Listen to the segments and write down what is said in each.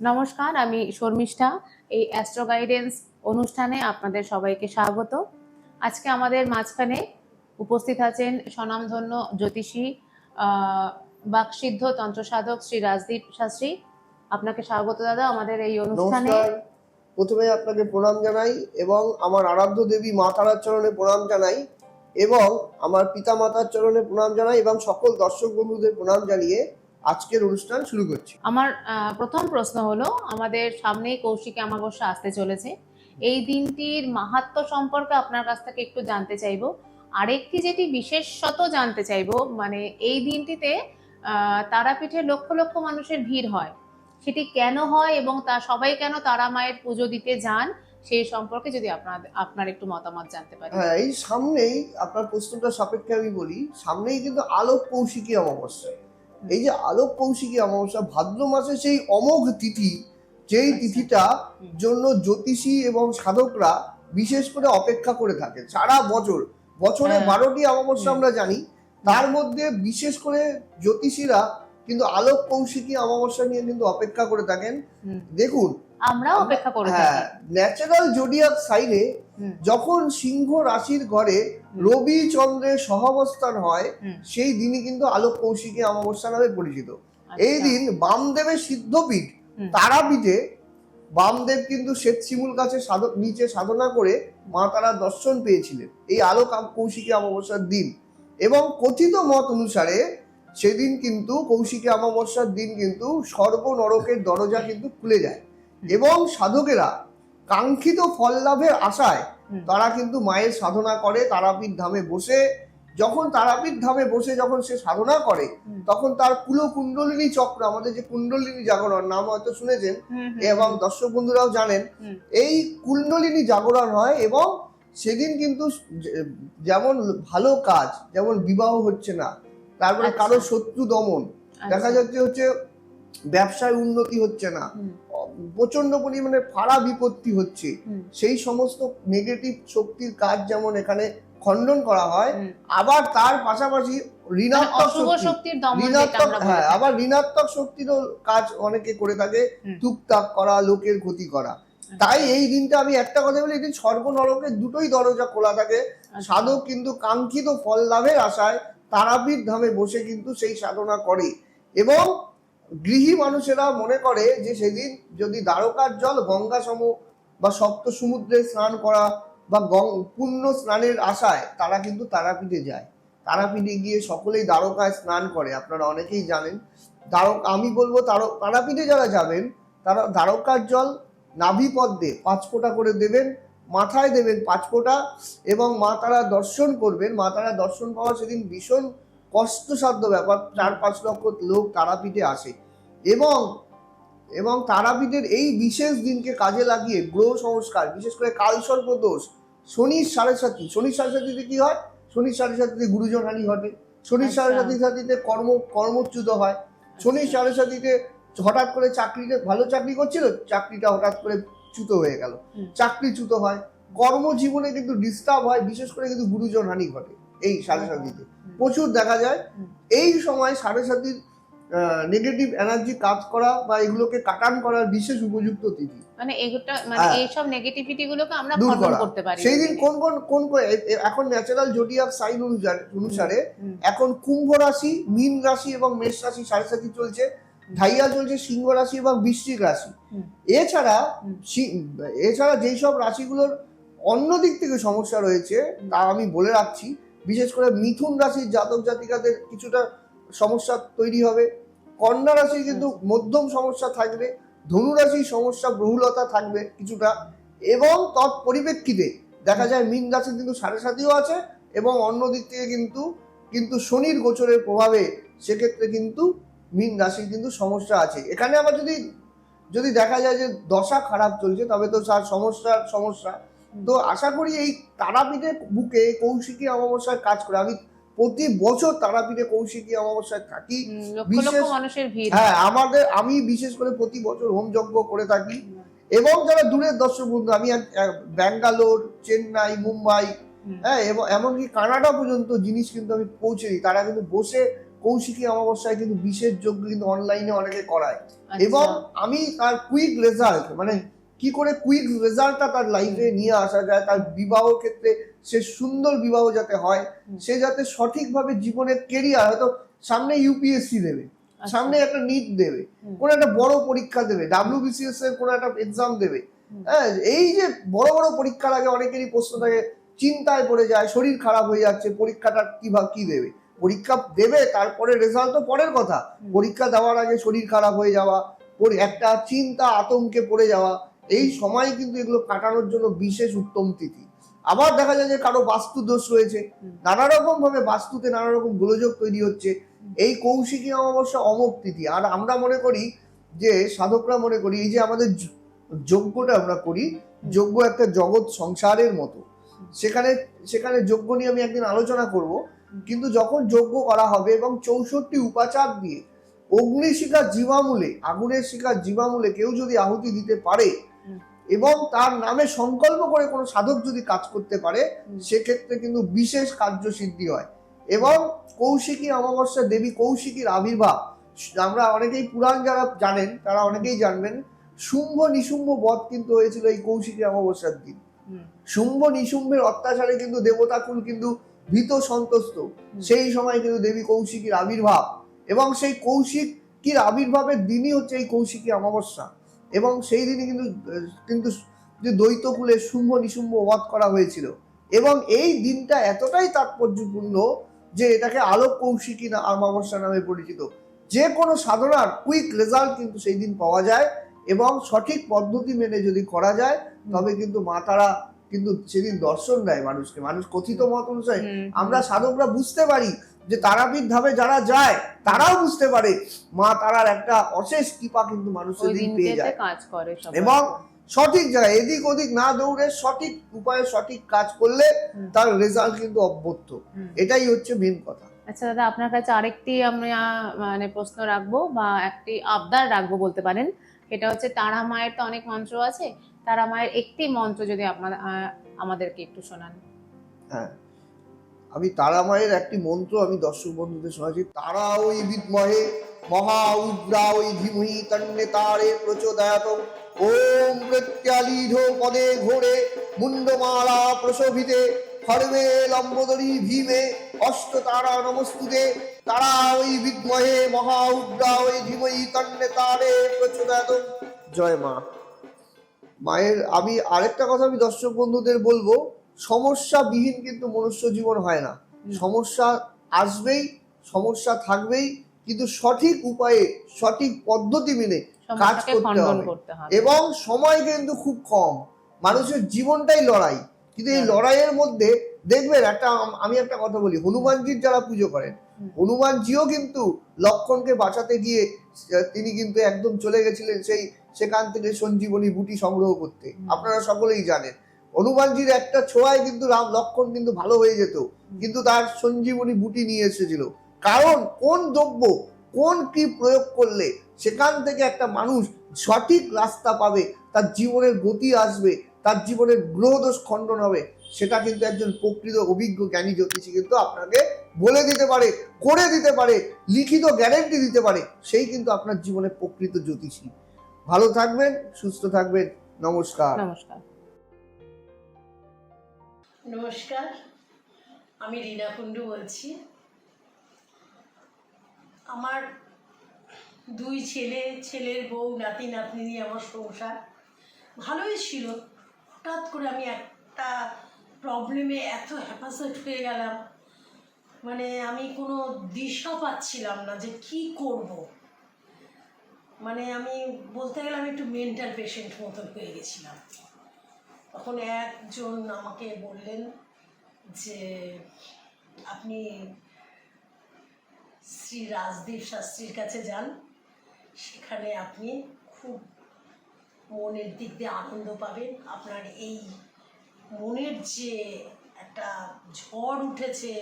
নমস্কার, আমি শর্মিষ্ঠা। এই অ্যাস্ট্রো গাইডেন্স অনুষ্ঠানে আপনাদের সবাইকে স্বাগত। আজকে আমাদের মাঝখানে উপস্থিত আছেন স্বনামধন্য জ্যোতিষী বাকসিদ্ধ তন্ত্র সাধক শ্রী রাজদীপ শাস্ত্রী। আপনাকে স্বাগত দাদা আমাদের এই অনুষ্ঠানে। প্রথমে আপনাকে প্রণাম জানাই এবং আমার আরাধ্য দেবী মা চরণে প্রণাম জানাই এবং আমার পিতা মাতার চরণে প্রণাম জানাই এবং সকল দর্শক বন্ধুদের প্রণাম জানিয়ে আজকের অনুষ্ঠান শুরু করছি। আমার প্রথম প্রশ্ন হলো আমাদের সামনেই কৌশিকী অমাবস্যা আসতে চলেছে। এই দিনটির মাহাত্ম্য সম্পর্কে আপনার কাছ থেকে একটু জানতে চাইব। আরেকটি যেটি বিশেষত জানতে চাইব মানে এই দিনটিতে তারাপীঠে লক্ষ লক্ষ মানুষের ভিড় হয়। সেটি কেন হয় এবং তা সবাই কেন তারা মায়ের পুজো দিতে যান সেই সম্পর্কে যদি আপনার আপনার একটু মতামত জানতে পারি। হ্যাঁ এই সামনেই আপনার প্রশ্নটা সাপেক্ষে আমি বলি সামনেই কিন্তু আলোক কৌশিকী অমাবস্যা। এই যে আলোক কৌশিকী অমাবস্যা ভাদ্র মাসে সেই অমোঘ তিথি যেই আচ্ছা। তিথিটা জন্য জ্যোতিষী এবং সাধকরা বিশেষ করে অপেক্ষা করে থাকে সারা বছর। বছরে হ্যাঁ। বারোটি অমাবস্যা আমরা জানি। তার মধ্যে বিশেষ করে জ্যোতিষীরা কিন্তু আলোক কৌশিকী অমাবস্যা নিয়ে কিন্তু অপেক্ষা করে থাকেন। দেখুন আমরাও অপেক্ষা করে থাকি। ন্যাচারাল জোডিয়াক সাইনে যখন সিংহ রাশির ঘরে রবি চন্দ্রের সহাবস্থান হয় সেই দিনই কিন্তু আলোক কৌশিকী অমাবস্যা নামে পরিচিত। এই আচ্ছা। দিন বামদেবের সিদ্ধপীঠ তারাপীঠে বামদেব কিন্তু শ্বেত শিমুল গাছে নিচে সাধনা করে মা তারা দর্শন পেয়েছিলেন এই আলোক কৌশিকী অমাবস্যার দিন। এবং কথিত মত অনুসারে সেদিন কিন্তু কৌশিকী অমাবস্যার দিন কিন্তু স্বর্গ নরকের দরজা কিন্তু খুলে যায়। এবং সাধকেরা কাঙ্ক্ষিত ফল লাভের আশায় তারা কিন্তু মায়ের সাধনা করে তারাপীঠ ধামে বসে। যখন তারাপীঠ ধামে বসে যখন সে সাধনা করে তখন তার কুলো কুণ্ডলিনী চক্র আমাদের যে কুণ্ডলিনী জাগরণ নাম হয়তো শুনেছেন এবং দর্শক বন্ধুরাও জানেন এই কুণ্ডলিনী জাগরণ হয় এবং সেদিন কিন্তু যেমন ভালো কাজ যেমন বিবাহ হচ্ছে না তারপরে আচ্ছা। কারও শত্রু দমন দেখা আচ্ছা। যাচ্ছে হচ্ছে ব্যবসায় উন্নতি হচ্ছে না প্রচণ্ড পরিমাণে ফাড়া বিপত্তি হচ্ছে। সেই সমস্ত নেগেটিভ শক্তির কাজ যেমন এখানে খণ্ডন করা হয় আবার তার পাশাপাশি মানে ঋণাত্মক শক্তির ঋণাত্মক হ্যাঁ আবার ঋণাত্মক শক্তিরও কাজ অনেকে করে থাকে টুকটাক করা লোকের ক্ষতি করা। তাই এই দিনটা আমি একটা কথা বলি এই দিন স্বর্গ নরকের দুটোই দরজা খোলা থাকে। আচ্ছা। সাধক কিন্তু কাঙ্ক্ষিত ফল লাভের আশায় তারাপীঠ ধামে বসে কিন্তু সেই সাধনা করে। এবং গৃহী মানুষেরা মনে করে যে সেদিন যদি দ্বারকার জল গঙ্গা সম বা সপ্ত সমুদ্রে স্নান করা বা পুণ্য স্নানের আশায় তারা কিন্তু তারাপীঠে যায়। তারাপীঠে গিয়ে সকলেই দ্বারকায় স্নান করে। আপনারা অনেকেই জানেন। দ্বারক, আমি বলব তার- তারাপীঠে যারা যাবেন, তারা দ্বারকার জল নাভি পদ্মে পাঁচ ফোঁটা করে দেবেন, মাথায় দেবেন পাঁচ ফোঁটা এবং মা তারা দর্শন করবেন। মা তারা দর্শন পাওয়া সেদিন ভীষণ কষ্টসাধ্য ব্যাপার। চার পাঁচ লক্ষ লোক তারাপীঠে আসে এবং এবং তারাপীঠের এই বিশেষ দিনকে কাজে লাগিয়ে গ্রহ সংস্কার বিশেষ করে কালসর্প দোষ শনির সাড়ে সাথী শনির সাড়ে সাথীতে কি হয়? শনির সাড়ে সাথীতে গুরুজন হানি ঘটে শনির সাড়ে আচ্ছা। সাথী সাথীতে কর্ম কর্মচ্যুত হয় শনির সাড়ে সাথীতে হঠাৎ করে চাকরিতে ভালো চাকরি করছিল চাকরিটা হঠাৎ করে চ্যুত হয়ে গেল। চাকরি চ্যুত হয় কর্মজীবনে কিন্তু ডিস্টার্ব হয় বিশেষ করে কিন্তু গুরুজন হানি ঘটে এই সাড়ে সাথীতে প্রচুর দেখা যায়। এই সময় সাড়ে সাথীর নেগেটিভ এনার্জি কাজ করা বা এগুলোকে কাটান করার বিশেষ উপযুক্ত তিথি। মানে এগুলো মানে হ্যাঁ। এইসব নেগেটিভিটি গুলোকে আমরা দূর করা। করতে পারি। সেই দিন কোন কোন কোন এখন ন্যাচারাল জোডিয়াক সাইন অনুসারে অনুসারে এখন কুম্ভ রাশি মীন রাশি এবং মেষ রাশি সাড়ে সাথী চলছে। ঢাইয়া চলছে সিংহ রাশি এবং বৃশ্চিক রাশি। এছাড়া। এছাড়া যেই সব রাশিগুলোর অন্য দিক থেকে সমস্যা রয়েছে তা আমি বলে রাখছি। বিশেষ করে মিথুন রাশির জাতক জাতিকাদের কিছুটা সমস্যা তৈরি হবে। কন্যা রাশির কিন্তু মধ্যম সমস্যা থাকবে ধনু রাশির সমস্যা বহুলতা থাকবে কিছুটা এবং তৎ পরিপ্রেক্ষিতে দেখা যায় মীন রাশি কিন্তু সাড়ে সাতিও আছে এবং অন্য দিক থেকে কিন্তু কিন্তু শনির গোচরের প্রভাবে সেক্ষেত্রে কিন্তু মীন রাশির কিন্তু সমস্যা আছে। এখানে আবার যদি যদি দেখা যায় যে দশা খারাপ চলছে তবে তো তার সমস্যার সমস্যা। তো আশা করি এই তারাপীঠের বুকে কৌশিকী অমাবস্যায় কাজ করে আমি প্রতি বছর তারাপীঠে কৌশিকী অমাবস্যায় থাকি। বিশেষ- মানুষের ভিড়। হ্যাঁ আমাদের আমি বিশেষ করে প্রতি বছর হোম যজ্ঞ করে থাকি। এবং যারা দূরের দর্শক বন্ধু আমি ব্যাঙ্গালোর চেন্নাই মুম্বাই হ্যাঁ এবং এমনকি কানাডা পর্যন্ত জিনিস কিন্তু আমি পৌঁছে দিই। তারা কিন্তু বসে কৌশিকী অমাবস্যায় কিন্তু বিশেষ যোগ্য কিন্তু অনলাইনে অনেকে করায়। আচ্ছা। এবং আমি তার কুইক রেজাল্ট মানে কি করে কুইক রেজাল্টটা তার লাইফে নিয়ে আসা যায় তার বিবাহ ক্ষেত্রে সে সুন্দর বিবাহ যাতে হয় সে যাতে সঠিকভাবে জীবনের কেরিয়ার হয়তো সামনে ইউপিএসসি দেবে আচ্ছা। সামনে একটা নিট দেবে। কোনো একটা বড় পরীক্ষা দেবে ডাব্লিউবিসিএস এর কোনো একটা এক্সাম দেবে। হ্যাঁ এই যে বড় বড় পরীক্ষার আগে অনেকেরই প্রশ্ন থাকে চিন্তায় পড়ে যায় শরীর খারাপ হয়ে যাচ্ছে পরীক্ষাটা কি বা কি দেবে? পরীক্ষা দেবে তারপরে রেজাল্ট তো পরের কথা। পরীক্ষা দেওয়ার আগে শরীর খারাপ হয়ে যাওয়া একটা চিন্তা আতঙ্কে পড়ে যাওয়া এই সময় কিন্তু এগুলো কাটানোর জন্য বিশেষ উত্তম তিথি। আবার দেখা যায় যে কারও বাস্তু দোষ রয়েছে। নানা রকম ভাবে বাস্তুতে নানা রকম গোলযোগ তৈরি হচ্ছে। এই কৌশিকী অমাবস্যা অমুক তিথি। আর আমরা মনে করি যে সাধকরা মনে করি এই যে আমাদের যজ্ঞটা আমরা করি যজ্ঞ একটা জগৎ সংসারের মতো। সেখানে সেখানে যজ্ঞ নিয়ে আমি একদিন আলোচনা করব। কিন্তু যখন যজ্ঞ করা হবে এবং চৌষট্টি উপাচার দিয়ে অগ্নিশিখা জীবামূলে আগুনের শিখা জীবামূলে কেউ যদি আহুতি দিতে পারে। এবং তার নামে সংকল্প করে কোনো সাধক যদি কাজ করতে পারে সেক্ষেত্রে কিন্তু বিশেষ কার্যসিদ্ধি হয়। এবং কৌশিকী অমাবস্যা দেবী কৌশিকীর আবির্ভাব আমরা অনেকেই পুরাণ যারা জানেন তারা অনেকেই জানবেন শুম্ভ নিশুম্ভ বধ কিন্তু হয়েছিল এই কৌশিকী অমাবস্যার দিন। শুম্ভ নিশুম্ভের অত্যাচারে কিন্তু দেবতাকুল কিন্তু ভীত সন্তুষ্ট। সেই সময় কিন্তু দেবী কৌশিকীর আবির্ভাব এবং সেই কৌশিকীর আবির্ভাবের দিনই হচ্ছে এই কৌশিকী অমাবস্যা। এবং সেই দিনই কিন্তু কিন্তু যে দ্বৈতকুলে শুম্ভ নিশুম্ভ বধ করা হয়েছিল। এবং এই দিনটা এতটাই তাৎপর্যপূর্ণ যে এটাকে আলোক কৌশিকী না অমাবস্যা নামে পরিচিত। যে কোনো সাধনার কুইক রেজাল্ট কিন্তু সেই দিন পাওয়া যায় এবং সঠিক পদ্ধতি মেনে যদি করা যায় তবে কিন্তু মা তারা কিন্তু সেদিন দর্শন দেয় মানুষকে। মানুষ কথিত মত অনুসারে। আমরা সাধকরা বুঝতে পারি যে তারাপীঠ ধামে যারা যায় তারাও বুঝতে পারে। মা তারার একটা অশেষ কৃপা কিন্তু মানুষের সেদিন পেয়ে যায়। কাজ করে এবং সঠিক জায়গায় এদিক ওদিক না দৌড়ে সঠিক উপায়ে সঠিক কাজ করলে তার রেজাল্ট কিন্তু অব্যর্থ এটাই হচ্ছে মেন কথা। আচ্ছা দাদা আপনার কাছে আরেকটি আমরা মানে প্রশ্ন রাখব বা একটি আবদার রাখব বলতে পারেন। এটা হচ্ছে তারা মায়ের তো অনেক মন্ত্র আছে। তারা মায়ের একটি মন্ত্র যদি আপনার আমাদেরকে একটু শোনান। হ্যাঁ। আমি তারা মায়ের একটি মন্ত্র আমি দর্শক বন্ধুদের শোনাচ্ছি। তারা ওই বিদ্মহে, মহা উগ্রা ওই ধীমহি তন্নে তারে প্রচোদয়াত। ওম প্রত্যালীঢ পদে ঘোরে মুন্ডমালা প্রশোভিতে খড়বে লম্বোদরী ভীমে অষ্ট তারা নমস্তুতে। তারা ওই বিদ্মহে, মহা উগ্রা ওই ধীমহি তন্নে তারে প্রচোদয়াত। জয় মা। মায়ের, আমি আরেকটা কথা আমি দর্শক বন্ধুদের বলব। সমস্যা বিহীন কিন্তু মনুষ্য জীবন হয় না। সমস্যা আসবেই সমস্যা থাকবেই কিন্তু সঠিক উপায়ে সঠিক পদ্ধতি মেনে কাজ করতে হবে। এবং সময় কিন্তু খুব কম। মানুষের জীবনটাই লড়াই। কিন্তু এই হ্যাঁ। লড়াইয়ের মধ্যে দেখবেন একটা আমি একটা কথা বলি হনুমানজির যারা পুজো করেন হনুমানজিও কিন্তু লক্ষণকে বাঁচাতে গিয়ে তিনি কিন্তু একদম চলে গেছিলেন সেই সেখান থেকে সঞ্জীবনী বুটি সংগ্রহ করতে। আপনারা সকলেই জানেন। হনুমানজির একটা ছোঁয়ায় কিন্তু রাম লক্ষণ কিন্তু ভালো হয়ে যেত। কিন্তু তার সঞ্জীবনী বুটি নিয়ে এসেছিল। কারণ কোন দ্রব্য, কোন কি প্রয়োগ করলে সেখান থেকে একটা মানুষ সঠিক রাস্তা পাবে, তার জীবনের গতি আসবে, তার জীবনের গ্রহদোষ খণ্ডন হবে, সেটা কিন্তু একজন প্রকৃত অভিজ্ঞ জ্ঞানী জ্যোতিষী কিন্তু আপনাকে বলে দিতে পারে, করে দিতে পারে, লিখিত গ্যারেন্টি দিতে পারে, সেই কিন্তু আপনার জীবনের প্রকৃত জ্যোতিষী। ভালো থাকবেন, সুস্থ থাকবেন, নমস্কার। নমস্কার। নমস্কার, আমি রীনা কুণ্ডু বলছি। আমার দুই ছেলে, ছেলের বউ, নাতি, নাতনি নিয়ে আমার সংসার ভালোই ছিল। হঠাৎ করে আমি একটা প্রবলেমে এত হ্যাপাসেট হয়ে গেলাম। মানে আমি কোনো দিশা পাচ্ছিলাম না যে কি করব। মানে আমি বলতে গেলে আমি একটু মেন্টাল পেশেন্ট মতন হয়ে গেছিলাম। তখন একজন আমাকে বললেন যে, আপনি শ্রী রাজদীপ শাস্ত্রীর কাছে যান। সেখানে আপনি খুব মনের দিক দিয়ে আনন্দ পাবেন। আপনার এই মনের যে একটা ঝড় উঠেছে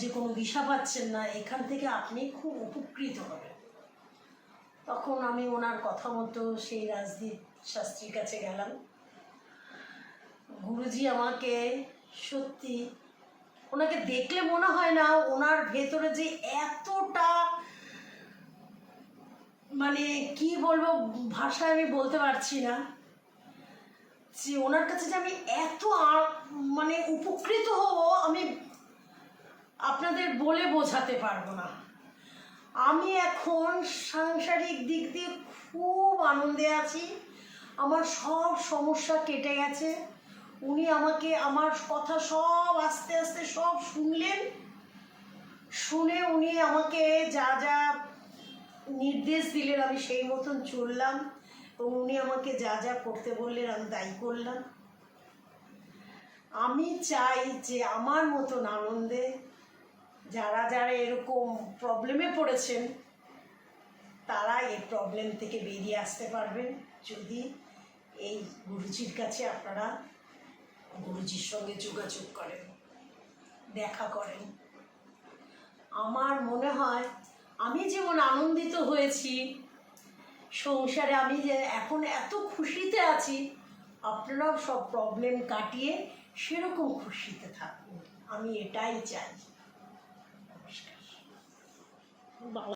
যে কোনো দিশা পাচ্ছেন না, এখান থেকে আপনি খুব উপকৃত হবেন। তখন আমি ওনার কথা মতো সেই রাজদীপ শাস্ত্রীর কাছে গেলাম। গুরুজি আমাকে সত্যি ওনাকে দেখলে মনে হয় না ওনার ভেতরে যে এতটা মানে কি বলব, ভাষায় আমি বলতে পারছি না, যে ওনার কাছে যে আমি এত মানে উপকৃত হব আমি আপনাদের বলে বোঝাতে পারব না। আমি এখন সাংসারিক দিক দিয়ে খুব আনন্দে আছি। আমার সব সমস্যা কেটে গেছে। উনি আমাকে আমার কথা সব আস্তে আস্তে সব শুনলেন। শুনে উনি আমাকে যা যা নির্দেশ দিলেন, আমি সেই মতন চললাম এবং উনি আমাকে যা যা করতে বললেন, আমি তাই করলাম। আমি চাই যে আমার মতন আনন্দে যারা যারা এরকম প্রবলেমে পড়েছেন, তারা এই প্রবলেম থেকে বেরিয়ে আসতে পারবেন। যদি এই গুরুজির কাছে আপনারা গুরুজির সঙ্গে যোগাযোগ করেন, দেখা করেন। আমার মনে হয় আমি যেমন আনন্দিত হয়েছি, সংসারে আমি যে এখন এত খুশিতে আছি, আপনারাও সব প্রবলেম কাটিয়ে সেরকম খুশিতে থাকুন। আমি এটাই চাই। নমস্কার।